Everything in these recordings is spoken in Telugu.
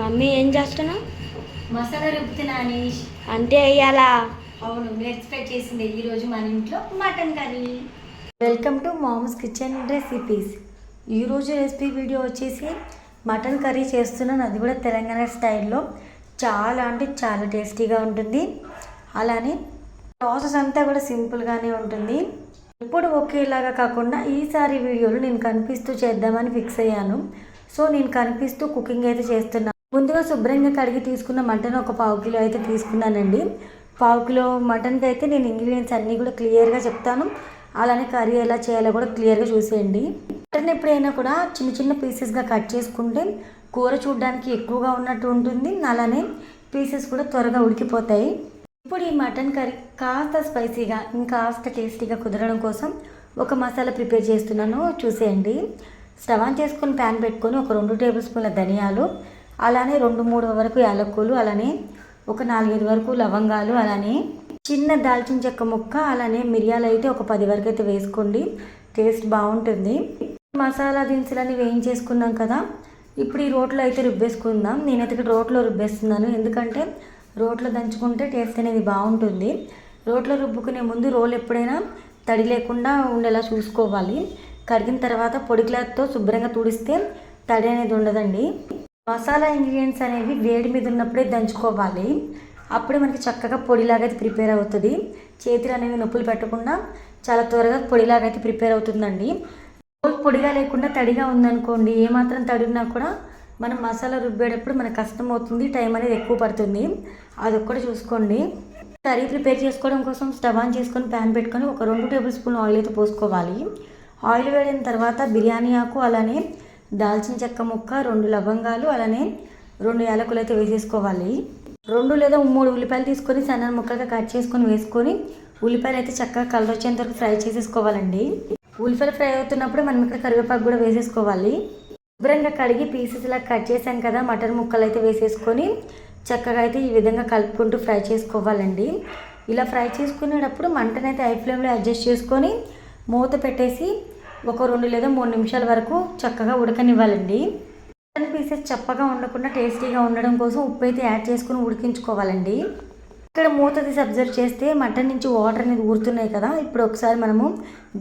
మమ్మీ ఏం చేస్తున్నావు? మసాలా రుబ్బుతున్నా అనీష్. అంటే అయ్యాలా అవును మీరు ఎక్స్పెక్ట్ చేసింది ఈ రోజు మన ఇంట్లో mutton curry. Welcome to mom's kitchen recipes. ఈరోజు రెసిపీ వీడియో వచ్చేసి మటన్ కర్రీ చేస్తున్నాను. అది కూడా తెలంగాణ స్టైల్లో. చాలా అంటే చాలా టేస్టీగా ఉంటుంది. అలానే ప్రాసెస్ అంతా కూడా సింపుల్గానే ఉంటుంది. ఎప్పుడు ఒకేలాగా కాకుండా ఈసారి వీడియోలో నేను కనిపిస్తూ చేద్దామని ఫిక్స్ అయ్యాను. సో నేను కనిపిస్తూ కుకింగ్ అయితే చేస్తున్నాను ముందుగా శుభ్రంగా కడిగి తీసుకున్న మటన్ ఒక పావు కిలో అయితే తీసుకున్నానండి. పావు కిలో మటన్కి అయితే నేను ఇంగ్రీడియంట్స్ అన్నీ కూడా క్లియర్గా చెప్తాను. అలానే కర్రీ ఎలా చేయాలో కూడా క్లియర్గా చూసేయండి. మటన్ ఎప్పుడైనా కూడా చిన్న చిన్న పీసెస్గా కట్ చేసుకుంటే కూర చూడడానికి ఎక్కువగా ఉన్నట్టు ఉంటుంది. అలానే పీసెస్ కూడా త్వరగా ఉడికిపోతాయి. ఇప్పుడు ఈ మటన్ కర్రీ కాస్త స్పైసీగా ఇంకాస్త టేస్టీగా కుదరడం కోసం ఒక మసాలా ప్రిపేర్ చేస్తున్నాను. చూసేయండి. స్టవ్ ఆన్ చేసుకొని ప్యాన్ పెట్టుకొని ఒక రెండు టేబుల్ స్పూన్ల ధనియాలు అలానే రెండు మూడు వరకు యాలక్కులు అలానే ఒక నాలుగైదు వరకు లవంగాలు అలానే చిన్న దాల్చిన చెక్క ముక్క అలానే మిరియాలు అయితే ఒక పది వరకు అయితే వేసుకోండి. టేస్ట్ బాగుంటుంది. మసాలా దినుసులన్నీ వేయించేసుకున్నాం కదా. ఇప్పుడు ఈ రోట్లో అయితే రుబ్బేసుకుందాం. నేనైతే ఇక్కడ రోట్లో రుబ్బేస్తున్నాను. ఎందుకంటే రోట్లో దంచుకుంటే టేస్ట్ అనేది బాగుంటుంది. రోట్లో రుబ్బుకునే ముందు రోల్ ఎప్పుడైనా తడి లేకుండా ఉండేలా చూసుకోవాలి. కడిగిన తర్వాత పొడి క్లాత్తో శుభ్రంగా తుడిస్తే తడి అనేది ఉండదండి. మసాలా ఇంగ్రీడియంట్స్ అనేవి వేడి మీద ఉన్నప్పుడే దంచుకోవాలి. అప్పుడే మనకి చక్కగా పొడిలాగా అయితే ప్రిపేర్ అవుతుంది. చేతులు అనేవి నొప్పులు పెట్టకుండా చాలా త్వరగా పొడిలాగా అయితే ప్రిపేర్ అవుతుందండి. పొడిగా లేకుండా తడిగా ఉందనుకోండి ఏమాత్రం తడి ఉన్నా కూడా మనం మసాలా రుబ్బేటప్పుడు మనకు కష్టం అవుతుంది టైం అనేది ఎక్కువ పడుతుంది. అది చూసుకోండి. కర్రీ ప్రిపేర్ చేసుకోవడం కోసం స్టవ్ ఆన్ చేసుకొని ప్యాన్ పెట్టుకొని ఒక రెండు టేబుల్ స్పూన్ ఆయిల్ అయితే పోసుకోవాలి. ఆయిల్ వేడిన తర్వాత బిర్యానీ ఆకు అలానే దాల్చిన చెక్క ముక్క రెండు లవంగాలు అలానే రెండు యాలకులు అయితే వేసేసుకోవాలి. రెండు లేదా మూడు ఉల్లిపాయలు తీసుకొని సన్న ముక్కలుగా కట్ చేసుకొని వేసుకొని ఉల్లిపాయలు అయితే చక్కగా కలర్ వచ్చేంత వరకు ఫ్రై చేసేసుకోవాలండి. ఉల్లిపాయలు ఫ్రై అవుతున్నప్పుడు మనం ఇక్కడ కరివేపాకు కూడా వేసేసుకోవాలి. శుభ్రంగా కడిగి పీసెస్ ఇలా కట్ చేసాం కదా మటన్ ముక్కలు అయితే వేసేసుకొని చక్కగా అయితే ఈ విధంగా కలుపుకుంటూ ఫ్రై చేసుకోవాలండి. ఇలా ఫ్రై చేసుకునేటప్పుడు మంటనైతే హై ఫ్లేమ్లో అడ్జస్ట్ చేసుకొని మూత పెట్టేసి ఒక రెండు లేదా మూడు నిమిషాల వరకు చక్కగా ఉడకనివ్వాలండి. మటన్ పీసెస్ చప్పగా ఉండకుండా టేస్టీగా ఉండడం కోసం ఉప్పు అయితే యాడ్ చేసుకుని ఉడికించుకోవాలండి. ఇక్కడ మూత తీసి అబ్జర్వ్ చేస్తే మటన్ నుంచి వాటర్ అనేది ఊరుతున్నాయి కదా. ఇప్పుడు ఒకసారి మనము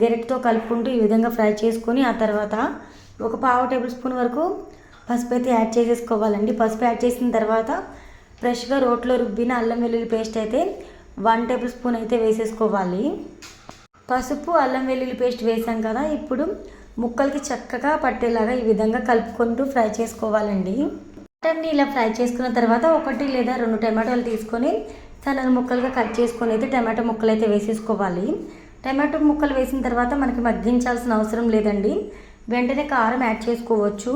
గెరెట్తో కలుపుకుంటూ ఈ విధంగా ఫ్రై చేసుకొని ఆ తర్వాత ఒక పావు టేబుల్ స్పూన్ వరకు పసుపు అయితే యాడ్ చేసేసుకోవాలండి. పసుపు యాడ్ చేసిన తర్వాత ఫ్రెష్గా రోట్లో రుబ్బిన అల్లం వెల్లుల్లి పేస్ట్ అయితే వన్ టేబుల్ స్పూన్ అయితే వేసేసుకోవాలి. పసుపు అల్లం వెల్లుల్లి పేస్ట్ వేసాం కదా ఇప్పుడు ముక్కలకి చక్కగా పట్టేలాగా ఈ విధంగా కలుపుకుంటూ ఫ్రై చేసుకోవాలండి. మటన్ని ఇలా ఫ్రై చేసుకున్న తర్వాత ఒకటి లేదా రెండు టమాటాలు తీసుకొని తనను ముక్కలుగా కట్ చేసుకొని అయితే టమాటో ముక్కలు అయితే వేసేసుకోవాలి. టమాటో ముక్కలు వేసిన తర్వాత మనకి మగ్గించాల్సిన అవసరం లేదండి. వెంటనే కారం యాడ్ చేసుకోవచ్చు.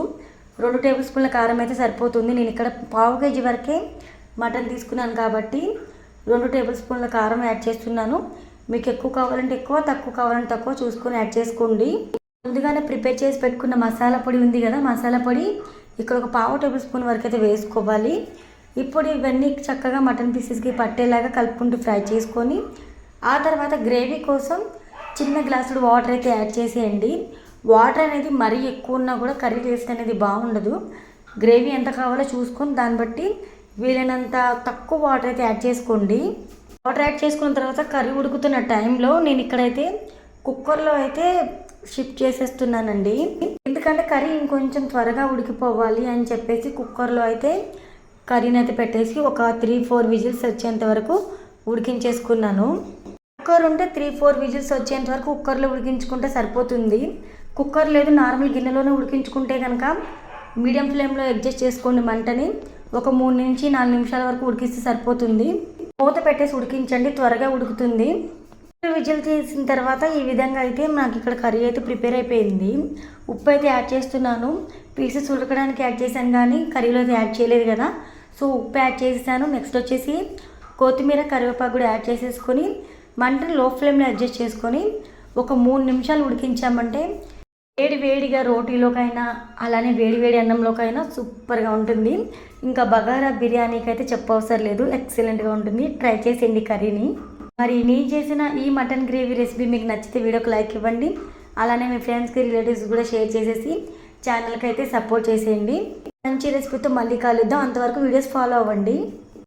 రెండు టేబుల్ స్పూన్ల కారం అయితే సరిపోతుంది. నేను ఇక్కడ పావు కేజీ వరకే మటన్ తీసుకున్నాను కాబట్టి రెండు టేబుల్ స్పూన్ల కారం యాడ్ చేస్తున్నాను. మీకు ఎక్కువ కావాలంటే ఎక్కువ తక్కువ కావాలంటే తక్కువ చూసుకొని యాడ్ చేసుకోండి. ముందుగానే ప్రిపేర్ చేసి పెట్టుకున్న మసాలా పొడి ఉంది కదా మసాలా పొడి ఇక్కడ ఒక పావు టేబుల్ స్పూన్ వరకు అయితే వేసుకోవాలి. ఇప్పుడు ఇవన్నీ చక్కగా మటన్ పీసెస్కి పట్టేలాగా కలుపుకుంటూ ఫ్రై చేసుకొని ఆ తర్వాత గ్రేవీ కోసం చిన్న గ్లాసుడు వాటర్ అయితే యాడ్ చేసేయండి. వాటర్ అనేది మరీ ఎక్కువ ఉన్నా కూడా కర్రీ టేస్ట్ అనేది బాగుండదు. గ్రేవీ ఎంత కావాలో చూసుకొని దాన్ని బట్టి వీలైనంత తక్కువ వాటర్ అయితే యాడ్ చేసుకోండి. వాటర్ యాడ్ చేసుకున్న తర్వాత కర్రీ ఉడుకుతున్న టైంలో నేను ఇక్కడైతే కుక్కర్లో అయితే షిఫ్ట్ చేసేస్తున్నానండి. ఎందుకంటే కర్రీ ఇంకొంచెం త్వరగా ఉడికిపోవాలి అని చెప్పేసి కుక్కర్లో అయితే కర్రీని అయితే పెట్టేసి ఒక త్రీ ఫోర్ విజిల్స్ వచ్చేంత వరకు ఉడికించేసుకున్నాను. కుక్కర్ ఉంటే త్రీ ఫోర్ విజిల్స్ వచ్చేంత వరకు కుక్కర్లో ఉడికించుకుంటే సరిపోతుంది. కుక్కర్ లేదు నార్మల్ గిన్నెలోనే ఉడికించుకుంటే కనుక మీడియం ఫ్లేమ్లో అడ్జస్ట్ చేసుకోండి మంటని. ఒక మూడు నుంచి నాలుగు నిమిషాల వరకు ఉడికిస్తే సరిపోతుంది. మూత పెట్టేసి ఉడికించండి త్వరగా ఉడుకుతుంది. విజిల్ చేసిన తర్వాత ఈ విధంగా అయితే నాకు ఇక్కడ కర్రీ అయితే ప్రిపేర్ అయిపోయింది. ఉప్పు అయితే యాడ్ చేస్తున్నాను. పీసెస్ ఉడకడానికి యాడ్ చేశాను కానీ కర్రీలో అయితే యాడ్ చేయలేదు కదా. సో ఉప్పు యాడ్ చేసేసాను. నెక్స్ట్ వచ్చేసి కొత్తిమీర కరివేపాకు కూడా యాడ్ చేసేసుకొని మంటని లో ఫ్లేమ్లో అడ్జస్ట్ చేసుకొని ఒక మూడు నిమిషాలు ఉడికించామంటే వేడి వేడిగా రోటీలోకైనా అలానే వేడి వేడి అన్నంలోకైనా సూపర్గా ఉంటుంది. ఇంకా బగారా బిర్యానీకి అయితే చెప్పవసరం లేదు. ఎక్సలెంట్గా ఉంటుంది. ట్రై చేసేయండి కర్రీని. మరి నేను చేసిన ఈ మటన్ గ్రేవీ రెసిపీ మీకు నచ్చితే వీడియోకి లైక్ ఇవ్వండి. అలానే మీ ఫ్రెండ్స్కి రిలేటివ్స్ కూడా షేర్ చేసేసి ఛానల్కి అయితే సపోర్ట్ చేసేయండి. మంచి రెసిపీతో మళ్ళీ కలుద్దాం. అంతవరకు వీడియోస్ ఫాలో అవ్వండి.